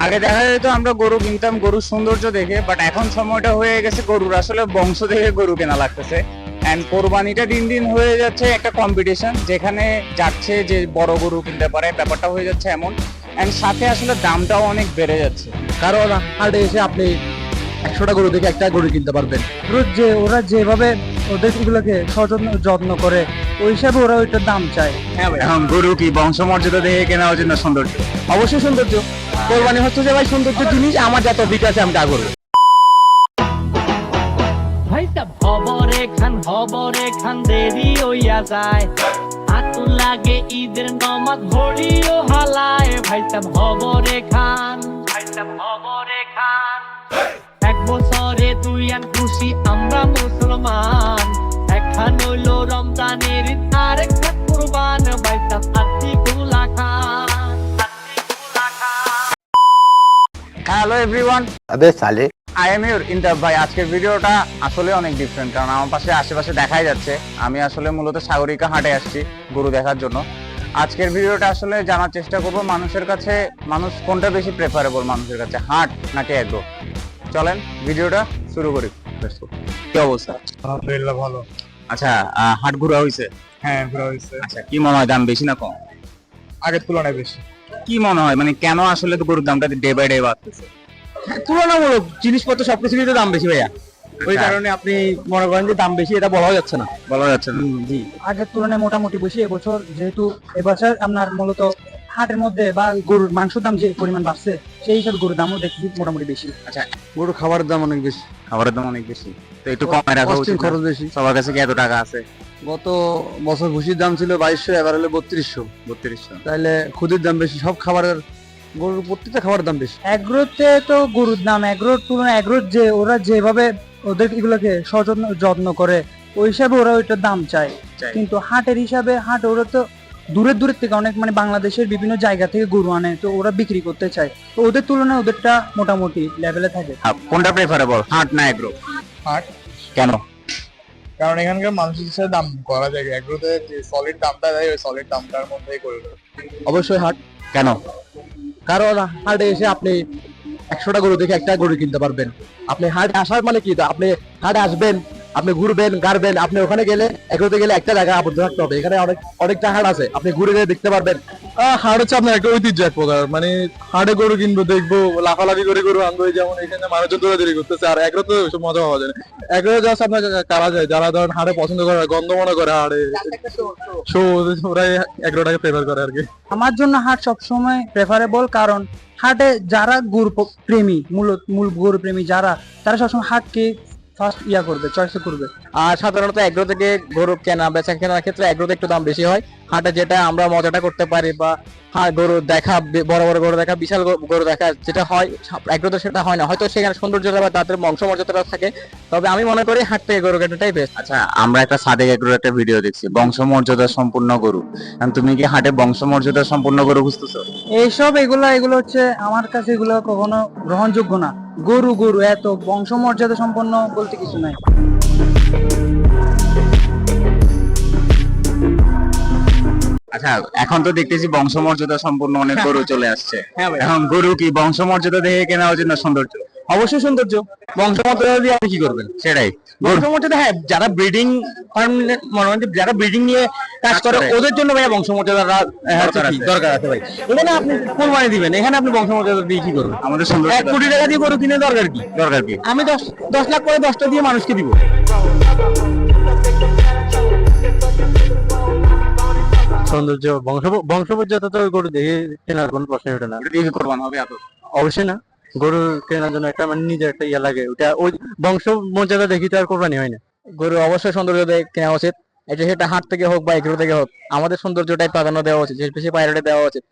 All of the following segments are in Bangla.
আগে দেখা যেত আমরা গরু কিনতাম গরুর সৌন্দর্য দেখে বাট এখন সময়টা হয়ে গেছে গরুর। আসলে বংশ দেখে গরু কেনা লাগতেছে। অ্যান্ড কোরবানিটা দিন দিন হয়ে যাচ্ছে একটা কম্পিটিশন যেখানে যাচ্ছে যে বড় গরু কিনতে পারে ব্যাপারটা হয়ে যাচ্ছে এমন। অ্যান্ড সাথে আসলে দামটাও অনেক বেড়ে যাচ্ছে। কারণ হাটে এসে আপনি একশোটা গরু থেকে একটা গরু কিনতে পারবেন। রোজ যে ওরা যেভাবে ওদের এগুলোকে সযত্ন যত্ন করে ওই হিসাবে ওরা ওইটার দাম চায়। হ্যাঁ ভাই এখন গরু কি বংশমর্যাদা দেখে কেনা উচিত না সৌন্দর্য? অবশ্যই সৌন্দর্য। কোরবানি হচ্ছে যে ভাই সৌন্দর্য জিনিস আমার যত আছে আমি তা করব। ভাইটা খবরে খান খবরে খান দেরি হইয়া যায়। আতুল লাগে ঈদের নমাজ ঘড়িও হালায়। ভাইটা খবরে খান ভাইটা খবরে খান আমরা মুসলমান। একখান হইল রমজানের আরেকটা কুরবান খানগুলা খান হ্যালো এভরিওয়ান আবে সালে। আই এম ইউর ইন্টার ভাই। আজকের ভিডিওটা আসলে অনেক ডিফারেন্ট কারণ আমার পাশে আশেপাশে দেখাই যাচ্ছে। আমি আসলে মূলত সাগরিকা হাটে আসছি গরু দেখার জন্য। আজকের ভিডিওটা আসলে জানার চেষ্টা করব মানুষের কাছে মানুষ কোনটা বেশি প্রেফারেবল মানুষের কাছে হাট নাকি এগ্রো চলেন ভিডিওটা শুরু করি। Go. কি অবস্থা? আলহামদুলিল্লাহ ভালো। আচ্ছা হাট ঘোরা হয়েছে হ্যাঁ ঘোরা হয়েছে আচ্ছা কি মনে হয় দাম বেশি না কম? আগের তুলনায় বেশি। কি মনে হয় মানে কেন আসলে তো গরুর দামটা ডে বাই ডে বাড়তেছে? তুলনামূলক জিনিসপত্র সবকিছুরই তো দাম বেশি ভাইয়া। ওই আচ্ছা। কারণে আপনি মনে করেন যে দাম বেশি এটা বলা যাচ্ছে না। বলা যাচ্ছে না। জি। আগের তুলনায় মোটামুটি বেশি এবছর যেহেতু এবছর আপনার মূলত হাটের মধ্যে বা গরুর মাংসের দাম যে পরিমাণ বাড়ছে সেই হিসাবে গরুর দামও দেখছি মোটামুটি বেশি। আচ্ছা গরু খাবারের দাম অনেক বেশি। খাবারের দাম অনেক বেশি। তো একটু কমে রাখা উচিত খরচ বেশি। সবার কাছে কি এত টাকা আছে? গত বছর ভুসির দাম ছিল বাইশশো এবার হলো বত্রিশশো। বত্রিশশো। তাহলে খুদির দাম বেশি সব খাবারের গরুর প্রত্যেকটা খাবারের দাম বেশি। অ্যাগ্রোতে তো গরুর দাম অ্যাগ্রোর তুলনায় অ্যাগ্রোর যে ওরা যেভাবে ওদের এগুলোকে সযত্ন যত্ন করে ওই হিসাবে ওরা ওইটার দাম চায়। কিন্তু হাটের হিসাবে হাট ওরা তো দূরের দূরের থেকে অনেক মানে বাংলাদেশের বিভিন্ন জায়গা থেকে গরু আনে তো ওরা বিক্রি করতে চায়। তো ওদের তুলনায় ওদেরটা মোটামুটি লেভেলে থাকে। কোনটা প্রেফারেবল হাট না এগ্রো? হাট। কেন? কারণ এখানকার মানুষের সাথে দাম করা যায় এগুলোতে যে সলিড দামটা দেয় ওই সলিড দামটার মধ্যেই করে অবশ্যই হাট। কেন? কারণ হাটে এসে আপনি একশোটা গরু দেখে একটা গরু কিনতে পারবেন। আপনি হাটে আসার মানে কি? আপনি হাটে আসবেন আপনি ঘুরবেন গাড়বেন আপনি ওখানে গেলে এগুলোতে গেলে একটা জায়গায় আবদ্ধ থাকতে হবে। এখানে অনেক অনেকটা হাট আছে। আপনি ঘুরে গিয়ে দেখতে পারবেন। হাট হচ্ছে আপনার একটা ঐতিহ্য এক প্রকার। মানে হাটে গরু কিনবো দেখব লাফালাফি করে গরু আনব যেমন এখানে মানুষজন দৌড়াদৌড়ি করতেছে আর এগুলো তো মজা পাওয়া যায় না। এগুলো জাস্ট আপনার কারা যায় যারা ধরেন হাটে পছন্দ করে গন্ধ মনে করে হাড়ে। শো ওরাই এগুলোটাকে প্রেফার করে আর কি। আমার জন্য হাট সবসময় প্রেফারেবল কারণ হাটে যারা গরু প্রেমী মূলত মূল গরু প্রেমী যারা তারা সবসময় হাটকে ফার্স্ট ইয়া করবে চয়েস করবে। আর সাধারণত এগ্রো থেকে গরু কেনা, বেচা কেনার ক্ষেত্রে এগ্রোতে একটু দাম বেশি হয়। হাটে যেটা আমরা মজাটা করতে পারি বা হ্যাঁ গরু দেখা বড় বড় গরু দেখা বিশাল গরু দেখা যেটা হয় এগ্রোতে সেটা হয় না। হয়তো সেখানে সৌন্দর্যতা বা তাদের বংশমর্যাদাটা থাকে তবে আমি মনে করি হাট থেকে গরু কেনাটাই বেস্ট আচ্ছা আমরা একটা সাদেক এগ্রোর একটা ভিডিও দেখছি বংশমর্যাদা সম্পূর্ণ গরু। তুমি কি হাটে বংশমর্যাদা সম্পূর্ণ গরু খুঁজতেছো? এইসব এগুলো এগুলো হচ্ছে আমার কাছে এগুলো কখনো গ্রহণযোগ্য না। গরু গরু এত বংশমর্যাদা সম্পন্ন বলতে কিছু নাই। আচ্ছা এখন তো দেখতেছি বংশমর্যাদা সম্পূর্ণ অনেক গরু চলে আসছে। হ্যাঁ ভাই। এখন গরু কি বংশমর্যাদা দেখে কেনা উচিত না সৌন্দর্য? অবশ্যই সৌন্দর্য। বংশমর্যাদা দিয়ে আপনি কি করবেন? সেটাই। বংশমর্যাদা হ্যাঁ যারা ব্রিডিং ফার্ম মনে যারা ব্রিডিং নিয়ে কাজ করে। ওদের জন্য ভাইয়া বংশমর্যাদা দরকার আছে। দরকার আছে ভাই। এখানে আপনি কোরবানি দিবেন? এখানে আপনি বংশমর্যাদা দিয়ে কি করবেন? আমাদের এক সৌন্দর্য কোটি টাকা দিয়ে গরু কিনে দরকার কি? দরকার কি? আমি দশ দশ লাখ করে দশটা দিয়ে মানুষকে দিব। সৌন্দর্য বংশ বংশমর্যাদা তো গরু দেখে কেনার কোনো প্রশ্ন ওঠে না। দিয়ে কোরবান হবে এত অবশ্যই না। গরু কেনার জন্য একটা মানে নিজের একটা ইয়া লাগে। ওটা ওই বংশ মর্যাদা দেখি তো আর কোরবানি হয় না। গরু অবশ্যই সৌন্দর্য দেখে কেনা উচিত। এটা সেটা হাট থেকে হোক বা এগুলো থেকে হোক আমাদের সৌন্দর্যটাই প্রাধান্য দেওয়া উচিত বেশি প্রায়োরিটি দেওয়া উচিত।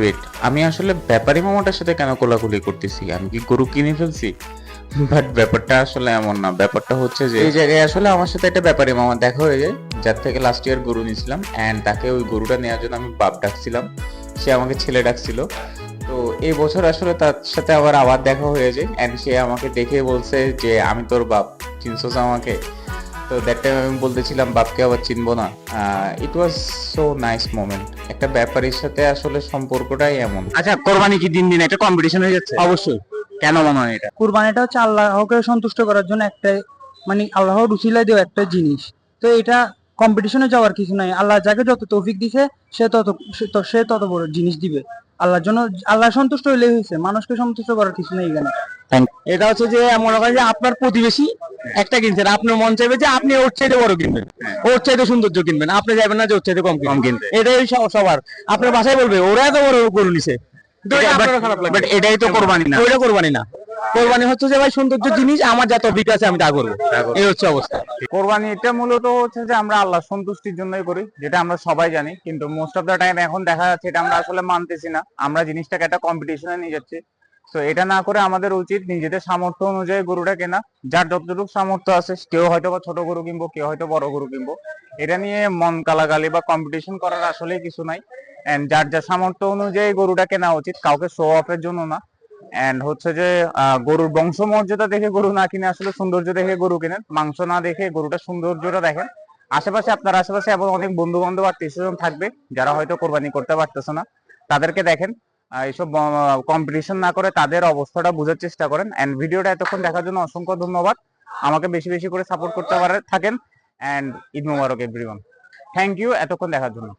ওয়েট ওয়েট আমি আসলে ব্যাপারী মামাটার সাথে কেন কোলাকুলি করতেছি? আমি কি গরু কিনে ফেলছি? বাট ব্যাপারটা আসলে এমন না। ব্যাপারটা হচ্ছে যে এই জায়গায় আসলে আমার সাথে একটা ব্যাপারী মামা দেখা হয়ে যায়, যার থেকে লাস্ট ইয়ার গরু নিয়েছিলাম অ্যান্ড তাকে ওই গরুটা নেওয়ার জন্য আমি বাপ ডাকছিলাম। সে আমাকে ছেলে ডাকছিল। তো এই বছর আসলে তার সাথে আবার আবার দেখা হয়েছে এন্ড সে আমাকে দেখে বলছে যে, আমি তোর বাপ। চিনছোস আমাকে? তো দ্যাট টাইম আমি বলতেছিলাম বাপকে আবার চিনবো না। It was so nice moment একটা ব্যাপারের সাথে আসলে সম্পর্কটাই এমন। আচ্ছা কোরবানি কি দিন দিন একটা কম্পিটিশন হয়ে যাচ্ছে? অবশ্যই। কেন মনে হয় এটা? কোরবানিটা হচ্ছে আল্লাহকে সন্তুষ্ট করার জন্য একটা মানে আল্লাহর রুচিলা দেওয়া একটা জিনিস। তো এটা কম্পিটিশনে যাওয়ার কিছু নাই। আল্লাহ যাকে যত তৌফিক দিছে সে তত সে তত বড় জিনিস দিবে। আল্লাহর জন্য আল্লাহ সন্তুষ্ট হইলেই হয়েছে মানুষকে সন্তুষ্ট করার কিছু নেই এখানে। এটা হচ্ছে যে মনে করেন যে আপনার প্রতিবেশী একটা কিনছেন আপনার মন চাইবে যে আপনি ওর চাইতে বড় কিনবেন ওর চাইতে সৌন্দর্য কিনবেন আপনি যাবেন না যে ওর চাইতে কম কম কিনবেন এটাই সবার। আপনার বাসায় বলবে ওরা এত বড় গরু নিছে। এটাই তো কোরবানি না। ওইটা কোরবানি না। কোরবানি হচ্ছে যে ভাই সৌন্দর্য জিনিস আমার যত অভিজ্ঞ আছে আমি তা করব। এই হচ্ছে অবস্থা। কোরবানি এটা মূলত হচ্ছে যে আমরা আল্লাহ সন্তুষ্টির জন্যই করি যেটা আমরা সবাই জানি কিন্তু মোস্ট অফ দা টাইম এখন দেখা যাচ্ছে এটা আমরা আসলে মানতেছি না। আমরা জিনিসটাকে একটা কম্পিটিশনে নিয়ে যাচ্ছি। তো এটা না করে আমাদের উচিত নিজেদের সামর্থ্য অনুযায়ী গরুটা কেনা। যার যতটুকু সামর্থ্য আছে কেউ হয়তো বা ছোট গরু কিনবো কেউ হয়তো বড় গরু কিনবো। এটা নিয়ে মন কালাগালি বা কম্পিটিশন করার আসলে কিছু নাই। এন্ড যার যার সামর্থ্য অনুযায়ী গরুটা কেনা উচিত কাউকে শো অফের জন্য না। এন্ড হচ্ছে যে গরুর বংশমর্যাদা দেখে গরু না কিনে আসলে সৌন্দর্য দেখে গরু কিনেন। মাংস না দেখে গরুটা সৌন্দর্যটা দেখেন। আশেপাশে আপনার আশেপাশে এমন অনেক বন্ধু বান্ধব আর স্বজন থাকবে, যারা হয়তো কোরবানি করতে পারতেছে না। তাদেরকে দেখেন এইসব কম্পিটিশন না করে তাদের অবস্থাটা বোঝার চেষ্টা করেন। এন্ড ভিডিওটা এতক্ষণ দেখার জন্য অসংখ্য ধন্যবাদ। আমাকে বেশি বেশি করে সাপোর্ট করতে পারে, থাকেন। And Eid Mubarak everyone thank you এতক্ষণ দেখার জন্য।